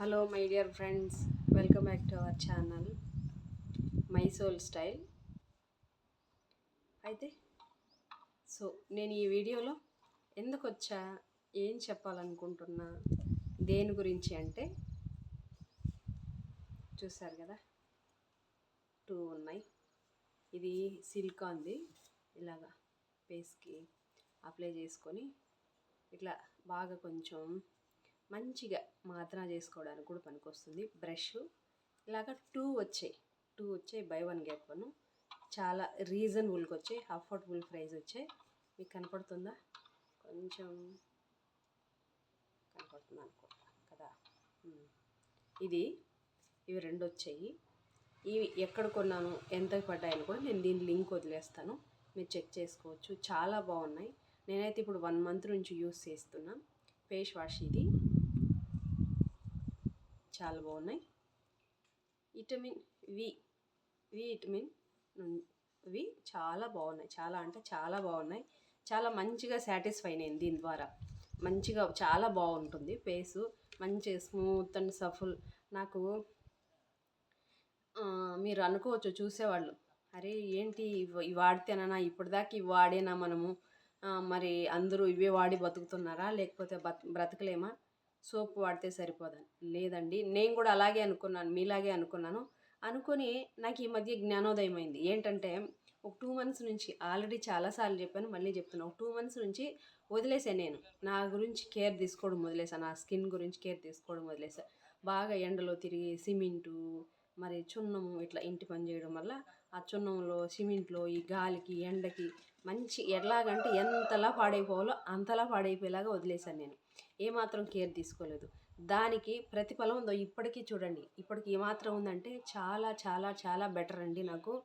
Hello my dear friends welcome back to our channel mysoul style అయితే so నేను ఈ వీడియోలో ఎందుకు వచ్చా ఏం చెప్పాలనుకుంటున్నా దేని గురించి అంటే చూసారు కదా? టూ ఉన్నాయి. ఇది సిలికాన్ది. ఇలాగా ఫేస్కి అప్లై చేసుకొని ఇట్లా బాగా కొంచెం మంచిగా మాత్ర చేసుకోవడానికి కూడా పనికొస్తుంది. బ్రష్ ఇలాగ టూ వచ్చాయి. టూ వచ్చాయి. Buy one get one. చాలా రీజనబుల్కి వచ్చాయి. అఫోర్డబుల్ ప్రైస్ వచ్చాయి. మీకు కనపడుతుందా? కొంచెం కనపడుతుంది అనుకుంటా కదా. ఇది ఇవి రెండు వచ్చాయి. ఇవి ఎక్కడ కొన్నాను ఎంత పడ్డాయని కూడా నేను దీని లింక్ వదిలేస్తాను. మీరు చెక్ చేసుకోవచ్చు. చాలా బాగున్నాయి. నేనైతే ఇప్పుడు వన్ మంత్ నుంచి యూస్ చేస్తున్నాను ఫేస్ వాష్ ఇది. చాలా బాగున్నాయి. విటమిన్ వి వి విటమిన్ వి చాలా బాగున్నాయి. చాలా అంటే చాలా బాగున్నాయి. చాలా మంచిగా సాటిస్ఫై నేను దీని ద్వారా. మంచిగా చాలా బాగుంటుంది. ఫేసు మంచి స్మూత్ అండ్ సఫుల్. నాకు మీరు అనుకోవచ్చు చూసేవాళ్ళు. అరే ఏంటి ఇవి ఇవి వాడితేనా ఇప్పటిదాకా ఇవి వాడేనా మనము? మరి అందరూ ఇవే వాడి బతుకుతున్నారా? లేకపోతే బత్ బ్రతకలేమా? సోప్ వాడితే సరిపోదని. లేదండి నేను కూడా అలాగే అనుకున్నాను మీలాగే అనుకున్నాను. అనుకొని నాకు ఈ మధ్య జ్ఞానోదయం అయింది. ఏంటంటే ఒక టూ మంత్స్ నుంచి ఆల్రెడీ చాలాసార్లు చెప్పాను మళ్ళీ చెప్తున్నాను ఒక టూ మంత్స్ నుంచి వదిలేసాను నేను. నా గురించి కేర్ తీసుకోవడం వదిలేసాను నా స్కిన్ గురించి కేర్ తీసుకోవడం వదిలేసా. బాగా ఎండలో తిరిగి సిమెంటు మరి చున్నము ఇట్లా ఇంటి పని చేయడం వల్ల ఆ చున్నంలో సిమెంట్లో ఈ గాలికి ఎండకి మంచి ఎలాగంటే ఎంతలా పాడైపోవాలో అంతలా పాడైపోయేలాగా వదిలేశాను నేను. ఏమాత్రం కేర్ తీసుకోలేదు. దానికి ప్రతిఫలం ఉందో ఇప్పటికీ చూడండి. ఇప్పటికి ఏమాత్రం ఉందంటే చాలా చాలా చాలా బెటర్ అండి నాకు.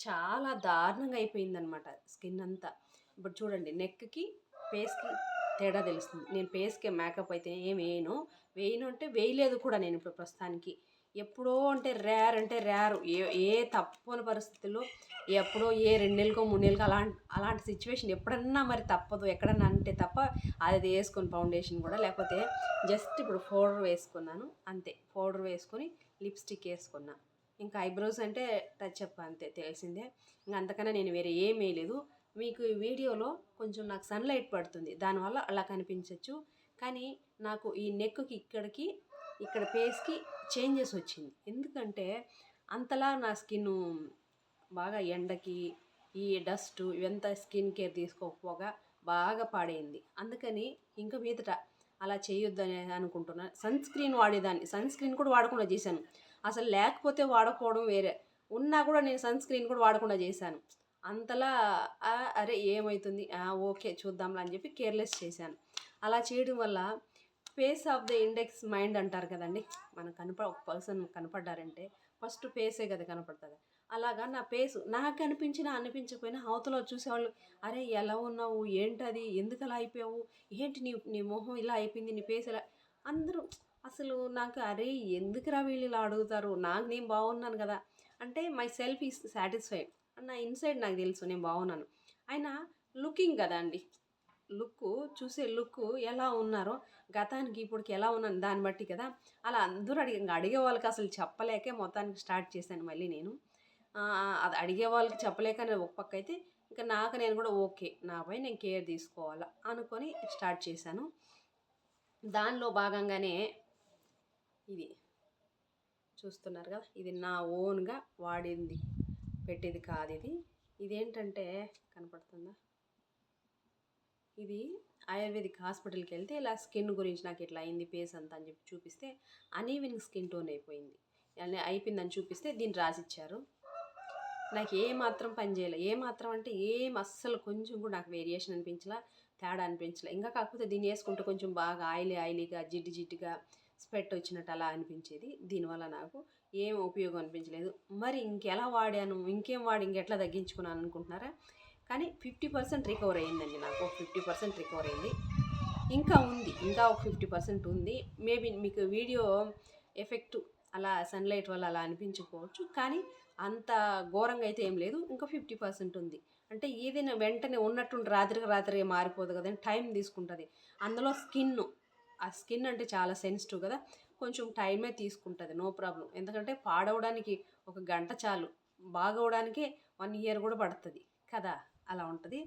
చాలా దారుణంగా అయిపోయిందనమాట స్కిన్ అంతా. ఇప్పుడు చూడండి నెక్కి ఫేస్కి తేడా తెలుస్తుంది. నేను ఫేస్కి మేకప్ అయితే ఏం వేయను. వేయను అంటే వేయలేదు కూడా నేను ఇప్పుడు ప్రస్తుతానికి. ఎప్పుడో అంటే రేర్ అంటే రేర్. ఏ ఏ తప్పని పరిస్థితుల్లో ఎప్పుడో ఏ రెండు నెలలకో మూడు నెలలకో అలాంటి అలాంటి సిచ్యువేషన్ ఎప్పుడన్నా మరి తప్పదు. ఎక్కడన్నా అంటే తప్ప అది వేసుకొని ఫౌండేషన్ కూడా లేకపోతే జస్ట్ ఇప్పుడు పౌడర్ వేసుకున్నాను అంతే. పౌడర్ వేసుకొని లిప్స్టిక్ వేసుకున్నా. ఇంకా ఐబ్రోస్ అంటే టచ్ అప్ అంతే తెలిసిందే. ఇంకా అంతకన్నా నేను వేరే ఏం వేయలేదు. మీకు ఈ వీడియోలో కొంచెం నాకు సన్లైట్ పడుతుంది. దానివల్ల అలా కనిపించవచ్చు కానీ నాకు ఈ నెక్కి ఇక్కడికి ఇక్కడ ఫేస్కి చేంజెస్ వచ్చింది. ఎందుకంటే అంతలా నా స్కిన్ బాగా ఎండకి ఈ డస్ట్ ఇవంతా స్కిన్ కేర్ తీసుకోకపోగా బాగా పాడైంది. అందుకని ఇంక మీదట అలా చేయొద్దని అనుకుంటున్నాను సన్ స్క్రీన్ వాడేదాన్ని. సన్ స్క్రీన్ కూడా వాడకుండా చేశాను. అసలు లేకపోతే వాడకపోవడం వేరే. ఉన్నా కూడా నేను సన్ స్క్రీన్ కూడా వాడకుండా చేశాను. అంతలా అరే ఏమవుతుంది ఓకే చూద్దాంలా అని చెప్పి కేర్లెస్ చేశాను. అలా చేయడం వల్ల face of the index mind అంటారు కదండి. మనకు కనప ఒక పర్సన్ కనపడ్డారంటే ఫస్ట్ ఫేసే కదా కనపడుతుంది. అలాగా నా ఫేస్ నాకు అనిపించినా అనిపించకపోయినా అవతల చూసేవాళ్ళు అరే ఎలా ఉన్నావు? ఏంటది? ఎందుకు అలా అయిపోయావు? ఏంటి నీ నీ మొహం ఇలా అయిపోయింది? నీ ఫేస్ ఇలా అందరూ అసలు నాకు అరే ఎందుకురా వీళ్ళు ఇలా అడుగుతారు? నాకు నేను బాగున్నాను కదా. అంటే మై సెల్ఫ్ ఈస్ సాటిస్ఫైడ్. నా ఇన్సైడ్ నాకు తెలుసు నేను బాగున్నాను. అయినా లుకింగ్ కదా అండి. లుక్ చూసే లుక్ ఎలా ఉన్నారో గతానికి ఇప్పటికి ఎలా ఉన్నాను దాన్ని బట్టి కదా. అలా అందరూ అడిగి ఇంకా అడిగే వాళ్ళకి అసలు చెప్పలేకే మొత్తానికి స్టార్ట్ చేశాను మళ్ళీ నేను. అది అడిగే వాళ్ళకి చెప్పలేకనే ఒక పక్క అయితే ఇంకా నాకు నేను కూడా ఓకే నాపై నేను కేర్ తీసుకోవాలా అనుకొని స్టార్ట్ చేశాను. దానిలో భాగంగానే ఇది చూస్తున్నారు కదా ఇది నా ఓన్గా వాడింది పెట్టేది కాదు ఇది. ఇదేంటంటే కనపడుతుందా? ఇది ఆయుర్వేదిక్ హాస్పిటల్కి వెళ్తే ఇలా స్కిన్ గురించి నాకు ఇట్లా అయింది పేస్ అంతా అని చెప్పి చూపిస్తే అనీవెన్ స్కిన్ టోన్ అయిపోయింది. అని అయిపోయిందని చూపిస్తే దీన్ని రాసిచ్చారు. నాకు ఏ మాత్రం పని ఏ మాత్రం అంటే ఏం అస్సలు కొంచెం కూడా నాకు వేరియేషన్ అనిపించలా తేడా అనిపించలే. ఇంకా కాకపోతే దీన్ని వేసుకుంటే కొంచెం బాగా ఆయిలీ ఆయిలీగా జిడ్డు జిడ్డుగా స్వెట్ వచ్చినట్టు అలా అనిపించేది. దీనివల్ల నాకు ఏం ఉపయోగం అనిపించలేదు. మరి ఇంకెలా వాడాను? ఇంకేం వాడి ఇంకెట్లా తగ్గించుకున్నాను అనుకుంటున్నారా? కానీ ఫిఫ్టీ పర్సెంట్ రికవర్ అయ్యిందండి నాకు. ఫిఫ్టీ పర్సెంట్ రికవర్ అయింది. ఇంకా ఉంది. ఇంకా ఒక ఫిఫ్టీ పర్సెంట్ ఉంది. మేబీ మీకు వీడియో ఎఫెక్ట్ అలా సన్లైట్ వల్ల అలా అనిపించుకోవచ్చు. కానీ అంత ఘోరంగా అయితే ఏం లేదు. ఇంకా ఫిఫ్టీ పర్సెంట్ ఉంది. అంటే ఏదైనా వెంటనే ఉన్నట్టుండి రాత్రికి రాత్రి మారిపోదు కదండి టైం తీసుకుంటుంది. అందులో స్కిన్ ఆ స్కిన్ అంటే చాలా సెన్సిటివ్ కదా. కొంచెం టైమే తీసుకుంటుంది. No problem. ఎందుకంటే పాడవడానికి ఒక గంట చాలు. బాగవడానికి వన్ ఇయర్ కూడా పడుతుంది కదా. అలా ఉంటుంది.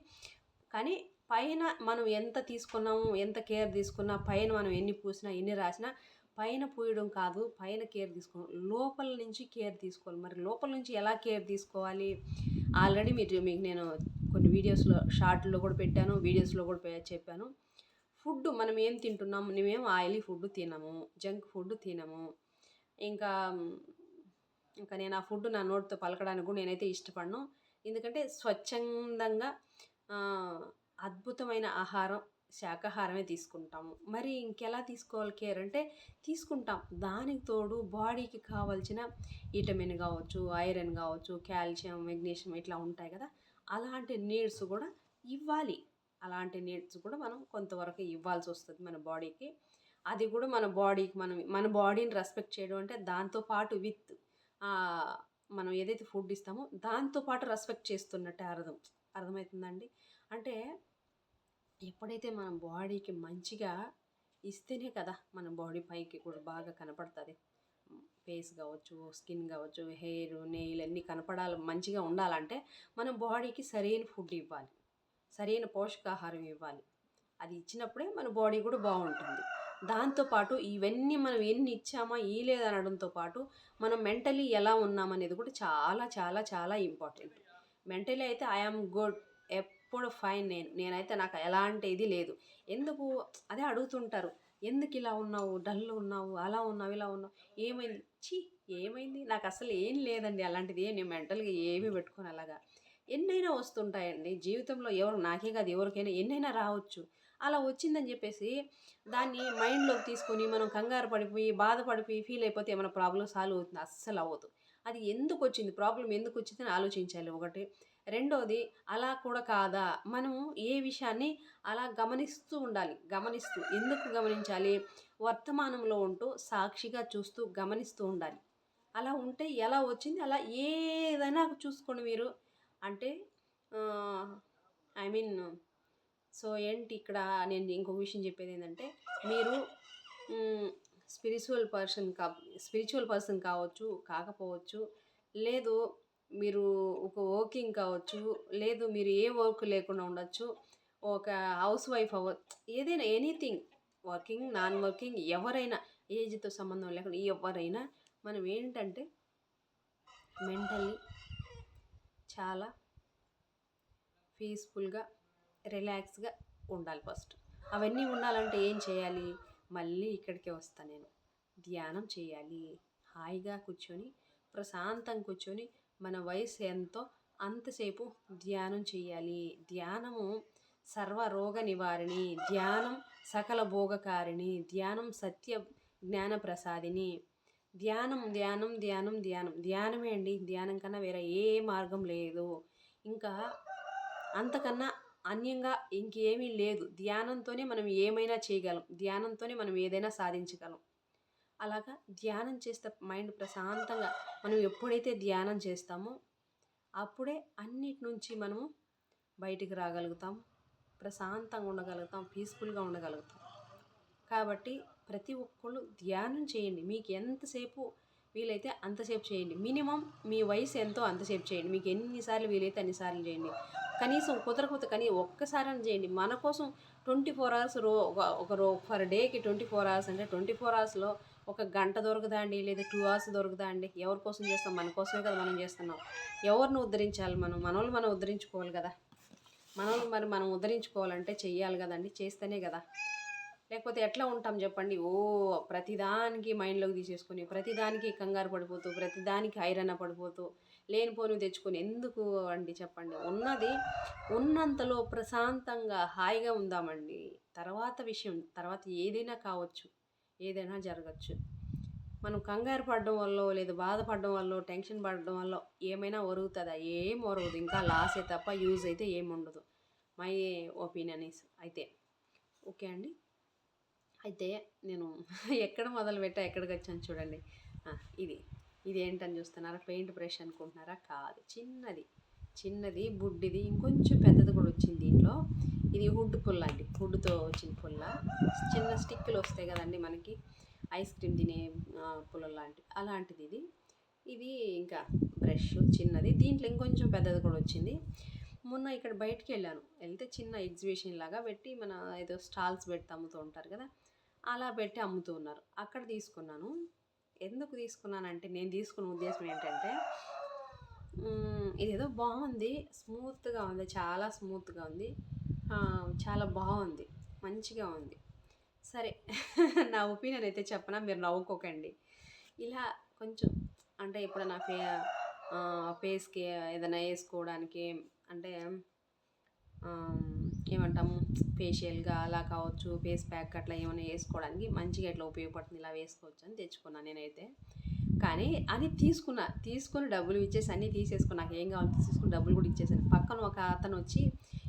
కానీ పైన మనం ఎంత తీసుకున్నాము ఎంత కేర్ తీసుకున్నా పైన మనం ఎన్ని పూసినా ఎన్ని రాసినా పైన పూయడం కాదు పైన కేర్ తీసుకోవాలి లోపల నుంచి కేర్ తీసుకోవాలి. మరి లోపల నుంచి ఎలా కేర్ తీసుకోవాలి? ఆల్రెడీ మీరు మీకు నేను కొన్ని వీడియోస్లో షార్ట్లో కూడా పెట్టాను వీడియోస్లో కూడా చెప్పాను. ఫుడ్ మనం ఏం తింటున్నాము? మేమేం ఆయిలీ ఫుడ్ తినము జంక్ ఫుడ్ తినము. ఇంకా ఇంకా నేను ఆ ఫుడ్ నా నోటితో పలకడానికి కూడా నేనైతే ఇష్టపడను. ఎందుకంటే స్వచ్ఛందంగా అద్భుతమైన ఆహారం శాకాహారమే తీసుకుంటాము. మరి ఇంకెలా తీసుకోవాలి కేర్ అంటే తీసుకుంటాం. దానికి తోడు బాడీకి కావాల్సిన విటమిన్ కావచ్చు ఐరన్ కావచ్చు కాల్షియం మెగ్నీషియం ఇట్లా ఉంటాయి కదా. అలాంటి నీడ్స్ కూడా ఇవ్వాలి. అలాంటి నీడ్స్ కూడా మనం కొంతవరకు ఇవ్వాల్సి వస్తుంది మన బాడీకి. అది కూడా మన బాడీకి మనం మన బాడీని రెస్పెక్ట్ చేయడం అంటే దాంతోపాటు విత్ మనం ఏదైతే ఫుడ్ ఇస్తామో దాంతోపాటు రెస్పెక్ట్ చేస్తున్నట్టే అర్థం అర్థమవుతుందండి? అంటే ఎప్పుడైతే మనం బాడీకి మంచిగా ఇస్తేనే కదా మన బాడీ పైకి కూడా బాగా కనపడుతుంది. ఫేస్ కావచ్చు స్కిన్ కావచ్చు హెయిర్ నెయిల్ అన్నీ కనపడాలి మంచిగా ఉండాలంటే మనం బాడీకి సరైన ఫుడ్ ఇవ్వాలి. సరైన పోషకాహారం ఇవ్వాలి. అది ఇచ్చినప్పుడే మన బాడీ కూడా బాగుంటుంది. దాంతోపాటు ఇవన్నీ మనం ఎన్ని ఇచ్చామా ఈ లేదనడంతో పాటు మనం మెంటలీ ఎలా ఉన్నామనేది కూడా చాలా చాలా చాలా ఇంపార్టెంట్. మెంటలీ అయితే ఐఆమ్ గుడ్ ఎప్పుడు ఫైన్ నేను నేనైతే నాకు ఎలాంటి ఇది లేదు. ఎందుకు? అదే అడుగుతుంటారు. ఎందుకు ఇలా ఉన్నావు? డల్ ఉన్నావు? అలా ఉన్నావు? ఇలా ఉన్నావు? ఏమైంది? చీ ఏమైంది? నాకు అసలు ఏం లేదండి అలాంటిది. ఏం నేను మెంటల్గా ఏమీ పెట్టుకొని అలాగా. ఎన్నైనా వస్తుంటాయండి. జీవితంలో ఎవరు నాకే కాదు ఎవరికైనా ఎన్నైనా రావచ్చు. అలా వచ్చిందని చెప్పేసి దాన్ని మైండ్లోకి తీసుకొని మనం కంగారు పడిపోయి బాధపడిపోయి ఫీల్ అయిపోతే ఏమైనా ప్రాబ్లం సాల్వ్ అవుతుంది? అస్సలు అవ్వదు. అది ఎందుకు వచ్చింది? ప్రాబ్లం ఎందుకు వచ్చిందని ఆలోచించాలి ఒకటి. రెండోది అలా కూడా కాదా? మనము ఏ విషయాన్ని అలా గమనిస్తూ ఉండాలి. గమనిస్తూ ఎందుకు గమనించాలి? వర్తమానంలో ఉంటూ సాక్షిగా చూస్తూ గమనిస్తూ ఉండాలి. అలా ఉంటే ఎలా వచ్చింది? అలా ఏదైనా చూసుకోండి మీరు. అంటే ఐ మీన్ సో ఏంటి ఇక్కడ నేను ఇంకొక విషయం చెప్పేది ఏంటంటే మీరు స్పిరిచువల్ పర్సన్ కా స్పిరిచువల్ పర్సన్ కావచ్చు కాకపోవచ్చు లేదు మీరు ఒక వర్కింగ్ కావచ్చు లేదు మీరు ఏ వర్క్ లేకుండా ఉండొచ్చు ఒక హౌస్ వైఫ్ అవ్వ ఏదైనా ఎనీథింగ్ వర్కింగ్ నాన్ వర్కింగ్ ఎవరైనా ఏజ్తో సంబంధం లేకుండా ఎవరైనా మనం ఏంటంటే మెంటల్లీ చాలా పీస్ఫుల్గా రిలాక్స్గా ఉండాలి ఫస్ట్. అవన్నీ ఉండాలంటే ఏం చేయాలి? మళ్ళీ ఇక్కడికే వస్తాను నేను. ధ్యానం చేయాలి. హాయిగా కూర్చొని ప్రశాంతంగా కూర్చొని మన వయసు ఎంతో అంతసేపు ధ్యానం చేయాలి. ధ్యానము సర్వ రోగ నివారిణి. ధ్యానం సకల భోగకారిణి. ధ్యానం సత్య జ్ఞాన ప్రసాదిని. ధ్యానం ధ్యానం ధ్యానం ధ్యానం. ధ్యానమే అండి. ధ్యానం కన్నా వేరే ఏ మార్గం లేదు. ఇంకా అంతకన్నా అన్యంగా ఇంకేమీ లేదు. ధ్యానంతోనే మనం ఏమైనా చేయగలం. ధ్యానంతోనే మనం ఏదైనా సాధించగలం. అలాగా ధ్యానం చేస్తే మైండ్ ప్రశాంతంగా మనం ఎప్పుడైతే ధ్యానం చేస్తామో అప్పుడే అన్నిటి నుంచి మనము బయటికి రాగలుగుతాం. ప్రశాంతంగా ఉండగలుగుతాం. పీస్ఫుల్గా ఉండగలుగుతాం. కాబట్టి ప్రతి ఒక్కళ్ళు ధ్యానం చేయండి. మీకు ఎంతసేపు వీలైతే అంతసేపు చేయండి. మినిమం మీ వయసు ఎంతో అంతసేపు చేయండి. మీకు ఎన్నిసార్లు వీలైతే అన్నిసార్లు చేయండి. కనీసం కుదరకపోతే కానీ ఒక్కసారి చేయండి. మన కోసం ట్వంటీ ఫోర్ అవర్స్ రో ఒక- ఒక రో ఫర్ డేకి ట్వంటీ ఫోర్ అవర్స్ అంటే ట్వంటీ ఫోర్ అవర్స్లో ఒక గంట దొరకదా అండి? లేదా టూ అవర్స్ దొరకదా అండి? ఎవరి కోసం చేస్తాం? మన కోసమే కదా మనం చేస్తున్నాం. ఎవరిని ఉద్ధరించాలి మనం? మనల్ని మనం ఉద్ధరించుకోవాలి కదా. మనల్ని మరి మనం ఉద్ధరించుకోవాలంటే చెయ్యాలి కదండి. చేస్తేనే కదా. లేకపోతే ఎట్లా ఉంటాం చెప్పండి? ఓ ప్రతిదానికి మైండ్లోకి తీసేసుకొని ప్రతిదానికి కంగారు పడిపోతూ ప్రతిదానికి ఐరన్ పడిపోతూ లేనిపోని తెచ్చుకొని ఎందుకు అండి చెప్పండి? ఉన్నది ఉన్నంతలో ప్రశాంతంగా హాయిగా ఉందామండి. తర్వాత విషయం తర్వాత ఏదైనా కావచ్చు ఏదైనా జరగచ్చు. మనం కంగారు పడడం వల్ల లేదా బాధపడడం వల్ల టెన్షన్ పడడం వల్ల ఏమైనా ఒరుగుతుందా? ఏం ఒరగదు. ఇంకా లాసే తప్ప యూజ్ అయితే ఏముండదు ఉండదు. మై ఒపీనియన్ ఇస్ అయితే. ఓకే అండి. అయితే నేను ఎక్కడ మొదలు పెట్టా ఎక్కడికి వచ్చాను చూడండి ఇది. ఇది ఏంటని చూస్తున్నారా? పెయింట్ బ్రష్ అనుకుంటున్నారా? కాదు. చిన్నది. చిన్నది బుడ్డిది ఇంకొంచెం పెద్దది కూడా వచ్చింది దీంట్లో. ఇది వుడ్ పుల్ల అండి. వుడ్తో వచ్చిన పుల్ల. చిన్న స్టిక్కులు వస్తాయి కదండి మనకి. ఐస్ క్రీమ్ తినే పుల్ల లాంటి అలాంటిది ఇది. ఇది ఇంకా బ్రష్ చిన్నది. దీంట్లో ఇంకొంచెం పెద్దది కూడా వచ్చింది. మొన్న ఇక్కడ బయటికి వెళ్ళాను. వెళ్తే చిన్న ఎగ్జిబిషన్ లాగా పెట్టి మన ఏదో స్టాల్స్ పెట్టి అమ్ముతూ ఉంటారు కదా. అలా పెట్టి అమ్ముతూ ఉన్నారు. అక్కడ తీసుకున్నాను. ఎందుకు తీసుకున్నానంటే నేను తీసుకున్న ఉద్దేశం ఏంటంటే ఇదేదో బాగుంది స్మూత్గా ఉంది చాలా స్మూత్గా ఉంది. చాలా బాగుంది మంచిగా ఉంది. సరే నా ఒపీనియన్ అయితే చెప్పనా? మీరు నవ్వుకోకండి. ఇలా కొంచెం అంటే ఇప్పుడు నా ఫే ఫేస్కి ఏదైనా వేసుకోవడానికి అంటే ఏమంటాము ఫేషియల్గా అలా కావచ్చు ఫేస్ ప్యాక్ అట్లా ఏమైనా వేసుకోవడానికి మంచిగా ఇట్లా ఉపయోగపడుతుంది ఇలా వేసుకోవచ్చు అని తెచ్చుకున్నాను నేనైతే. కానీ అది తీసుకున్నా తీసుకుని డబ్బులు ఇచ్చేసి అన్నీ తీసేసుకుని నాకు ఏం కావాలో తీసుకుని డబ్బులు కూడా ఇచ్చేసాను. పక్కన ఒక అతను వచ్చి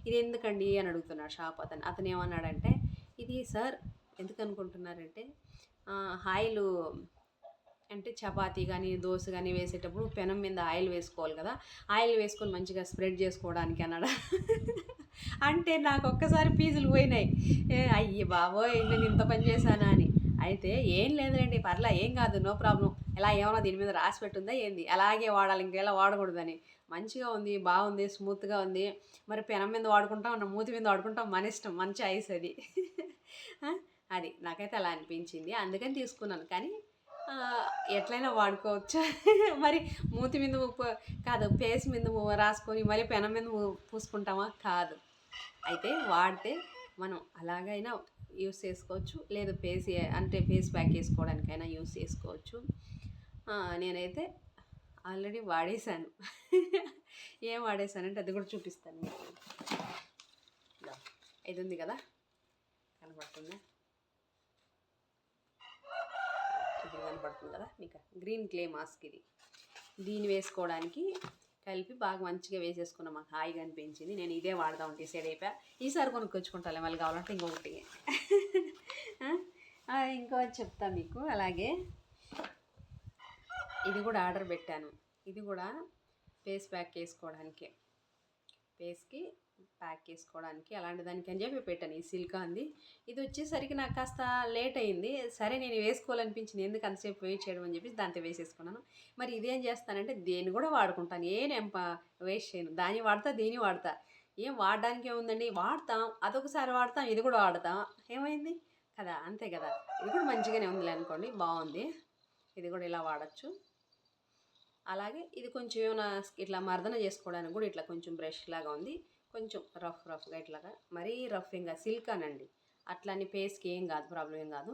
ఇది ఎందుకండి? అని అడుగుతున్నాడు షాప్ అతను. అతను ఏమన్నాడంటే ఇది సార్ ఎందుకు అనుకుంటున్నారంటే ఆయిల్ అంటే చపాతీ కానీ దోశ కానీ వేసేటప్పుడు పెనం మీద ఆయిల్ వేసుకోవాలి కదా ఆయిల్ వేసుకొని మంచిగా స్ప్రెడ్ చేసుకోవడానికి అన్నాడు. అంటే నాకు ఒక్కసారి పీజులు పోయినాయి. అయ్యి బాబోయ్ నేను ఇంత పని చేశానా అని. అయితే ఏం లేదులేండి పర్లా ఏం కాదు నో ప్రాబ్లం. ఇలా ఏమైనా దీని మీద రాసి పెట్టుందా ఏంది? అలాగే వాడాలి ఇంకెలా వాడకూడదని. మంచిగా ఉంది బాగుంది స్మూత్గా ఉంది. మరి పెనం మీద వాడుకుంటాం మన మూతి మీద వాడుకుంటాం మన ఇష్టం మంచి ఐస్ అది. అది నాకైతే అలా అనిపించింది. అందుకని తీసుకున్నాను. కానీ ఎట్లయినా వాడుకోవచ్చు. మరి మూతి మీద ఉప్పు కాదు ఫేస్ మీద రాసుకొని మళ్ళీ పెనం మీద పూసుకుంటామా? కాదు. అయితే వాడితే మనం అలాగైనా యూస్ చేసుకోవచ్చు. లేదు ఫేస్ అంటే ఫేస్ ప్యాక్ వేసుకోవడానికైనా యూస్ చేసుకోవచ్చు. నేనైతే ఆల్రెడీ వాడేశాను. ఏం వాడేశానంటే అది కూడా చూపిస్తాను ఇది ఉంది కదా? కనబడుతుందా? ఇప్పుడు కదా మీకు గ్రీన్ క్లే మాస్క్ ఇది. దీన్ని వేసుకోవడానికి కలిపి బాగా మంచిగా వేసేసుకున్నాం మాకు హాయిగా అనిపించింది. నేను ఇదే వాడదాం సైడ్ అయిపోయా. ఈసారి కొనుక్కొచ్చుకుంటాలే మళ్ళీ కావాలంటే ఇంకొకటి. ఇంకో చెప్తా మీకు. అలాగే ఇది కూడా ఆర్డర్ పెట్టాను. ఇది కూడా ఫేస్ ప్యాక్ వేసుకోవడానికి. ఫేస్కి ప్యాక్ చేసుకోవడానికి అలాంటి దానికి అని చెప్పి పెట్టాను. ఈ సిల్క్ అంది. ఇది వచ్చేసరికి నాకు కాస్త లేట్ అయింది. సరే నేను వేసుకోవాలనిపించింది. ఎందుకు అంతసేపు వెయిట్ చేయడం అని చెప్పి దాంతో వేసేసుకున్నాను. మరి ఇదేం చేస్తానంటే దేన్ని కూడా వాడుకుంటాను. ఏ నేను వేస్ట్ చేయను. దాన్ని వాడతా దీన్ని వాడతా. ఏం వాడడానికి ఏముందండి? వాడతాం. అదొకసారి వాడతాం ఇది కూడా వాడతాం. ఏమైంది? కదా అంతే కదా. ఇది కూడా మంచిగానే ఉంది అనుకోండి బాగుంది. ఇది కూడా ఇలా వాడచ్చు. అలాగే ఇది కొంచెం ఏమైనా ఇట్లా మర్దన చేసుకోవడానికి కూడా ఇట్లా కొంచెం బ్రష్ లాగా ఉంది. కొంచెం రఫ్ రఫ్గా ఇట్లాగా మరీ రఫ్ ఏం కాదు సిల్క్ అనండి అట్లా అని ఫేస్కి ఏం కాదు ప్రాబ్లం ఏం కాదు.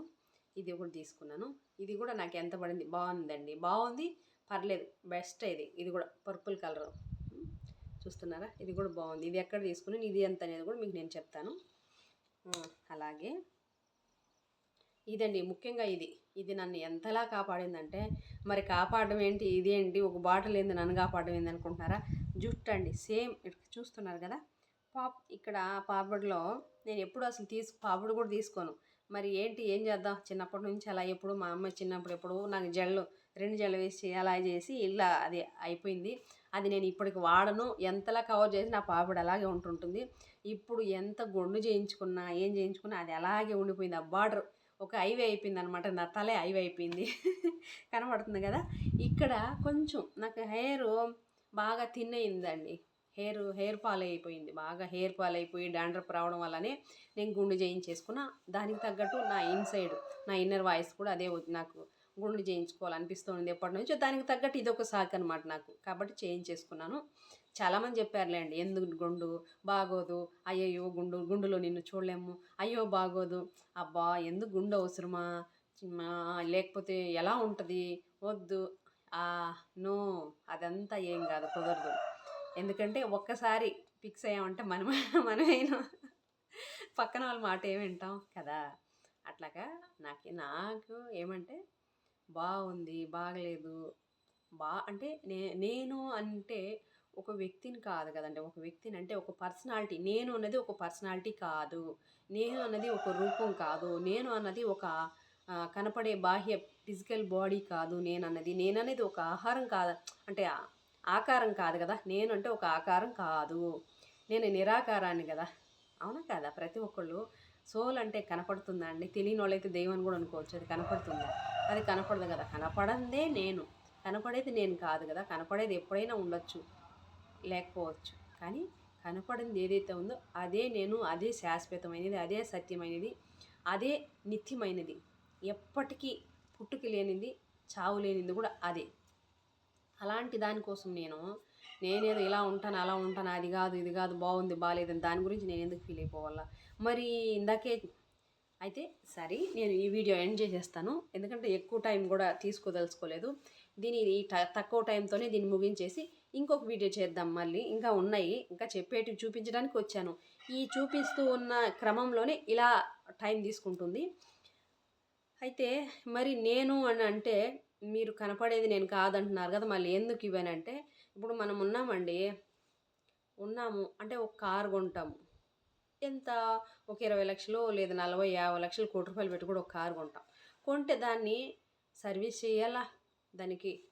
ఇది కూడా తీసుకున్నాను. ఇది కూడా నాకు ఎంత పడింది? బాగుందండి. బాగుంది పర్లేదు. బెస్ట్ ఇది. ఇది కూడా పర్పుల్ కలర్. చూస్తున్నారా? ఇది కూడా బాగుంది. ఇది ఎక్కడ తీసుకుని ఇది ఎంత అనేది కూడా మీకు నేను చెప్తాను. అలాగే. ఇదండి ముఖ్యంగా ఇది. ఇది నన్ను ఎంతలా కాపాడిందంటే మరి కాపాడడం ఏంటి? ఇదేంటి ఒక బాటిల్ ఏంది? నన్ను కాపాడడం ఏంది అనుకుంటున్నారా? జుట్టు అండి. సేమ్ చూస్తున్నారు కదా? పాప్ ఇక్కడ పాపడ్లో నేను ఎప్పుడు అసలు తీసు పాపడు కూడా తీసుకోను. మరి ఏంటి ఏం చేద్దాం? చిన్నప్పటి నుంచి అలా ఎప్పుడు మా అమ్మ చిన్నప్పుడు ఎప్పుడు నాకు జల్లు రెండు జల్లు వేసి అలా చేసి ఇలా అది అయిపోయింది. అది నేను ఇప్పటికి వాడను. ఎంతలా కవర్ చేసి నా పాపడు అలాగే ఉంటుంటుంది. ఇప్పుడు ఎంత గొండు చేయించుకున్నా ఏం చేయించుకున్నా అది అలాగే ఉండిపోయింది. ఆ బార్డర్ ఒక హైవే అయిపోయింది అనమాట నా తలే హైవే అయిపోయింది. కనబడుతుంది కదా? ఇక్కడ కొంచెం నాకు హెయిర్ బాగా థిన్ అయిందండి. హెయిర్ హెయిర్ ఫాల్ అయిపోయింది. బాగా హెయిర్ ఫాల్ అయిపోయి డాండ్రప్ రావడం వల్లనే నేను గుండు చేయించేసుకున్న. దానికి తగ్గట్టు నా ఇన్సైడ్ నా ఇన్నర్ వాయిస్ కూడా అదే నాకు గుండు చేయించుకోవాలనిపిస్తుంది ఎప్పటి నుంచో. దానికి తగ్గట్టు ఇదొక సాక్ అనమాట నాకు. కాబట్టి చేయించేసుకున్నాను. చాలామంది చెప్పారులేండి ఎందుకు గుండు బాగోదు? అయ్యయ్యో గుండు గుండులో నిన్ను చూడలేము. అయ్యో బాగోదు. అబ్బా ఎందుకు గుండు అవసరమా? లేకపోతే ఎలా ఉంటుంది? వద్దు. నో అదంతా ఏం కాదు కుదరదు. ఎందుకంటే ఒక్కసారి ఫిక్స్ అయ్యామంటే మనం మనమేనా పక్కన వాళ్ళ మాట ఏం వింటాం కదా. అట్లాగా నాకు నాకు ఏమంటే బాగుంది బాగలేదు. బా అంటే నే నేను అంటే ఒక వ్యక్తిని కాదు కదండి. ఒక వ్యక్తిని అంటే ఒక పర్సనాలిటీ. నేను అన్నది ఒక పర్సనాలిటీ కాదు. నేను అన్నది ఒక రూపం కాదు. నేను అన్నది ఒక కనపడే బాహ్య ఫిజికల్ బాడీ కాదు నేను అన్నది నేను అనేది ఒక ఆహారం కాదు అంటే ఆకారం కాదు కదా. నేను అంటే ఒక ఆకారం కాదు. నేను నిరాకారాన్ని కదా. అవునా కదా? ప్రతి ఒక్కళ్ళు సోల్ అంటే కనపడుతుందా అండి? తెలియని వాళ్ళైతే దైవం అని కూడా అనుకోవచ్చు. అది కనపడుతుందా? అది కనపడదు కదా. కనపడందే నేను. కనపడేది నేను కాదు కదా. కనపడేది ఎప్పుడైనా ఉండొచ్చు లేకపోవచ్చు. కానీ కనపడింది ఏదైతే ఉందో అదే నేను అదే శాశ్వతమైనది అదే సత్యమైనది అదే నిత్యమైనది. ఎప్పటికీ పుట్టుకి లేనింది చావు లేనింది కూడా అదే. అలాంటి దానికోసం నేను నేనేదో ఇలా ఉంటాను అలా ఉంటాను అది కాదు ఇది కాదు బాగుంది బాగాలేదని దాని గురించి నేను ఎందుకు ఫీల్ అయిపోవాలా? మరి ఇందాకే అయితే సరే నేను ఈ వీడియో ఎండ్ చేసేస్తాను. ఎందుకంటే ఎక్కువ టైం కూడా తీసుకోదలుచుకోలేదు. దీని ఈ తక్కువ టైంతోనే దీన్ని ముగించేసి ఇంకొక వీడియో చేద్దాం మళ్ళీ. ఇంకా ఉన్నాయి. ఇంకా చెప్పేటివి చూపించడానికి వచ్చాను. ఈ చూపిస్తూ ఉన్న క్రమంలోనే ఇలా టైం తీసుకుంటుంది. అయితే మరి నేను అని అంటే మీరు కనపడేది నేను కాదంటున్నారు కదా మళ్ళీ ఎందుకు ఇవ్వనంటే ఇప్పుడు మనం ఉన్నామండి ఉన్నాము అంటే ఒక కారు కొంటాము. ఎంత? ఒక ఇరవై లక్షలు లేదా నలభై యాభై లక్షలు కోటి రూపాయలు పెట్టి కూడా ఒక కారు కొంటాం. కొంటే దాన్ని సర్వీస్ చేయాలా? దానికి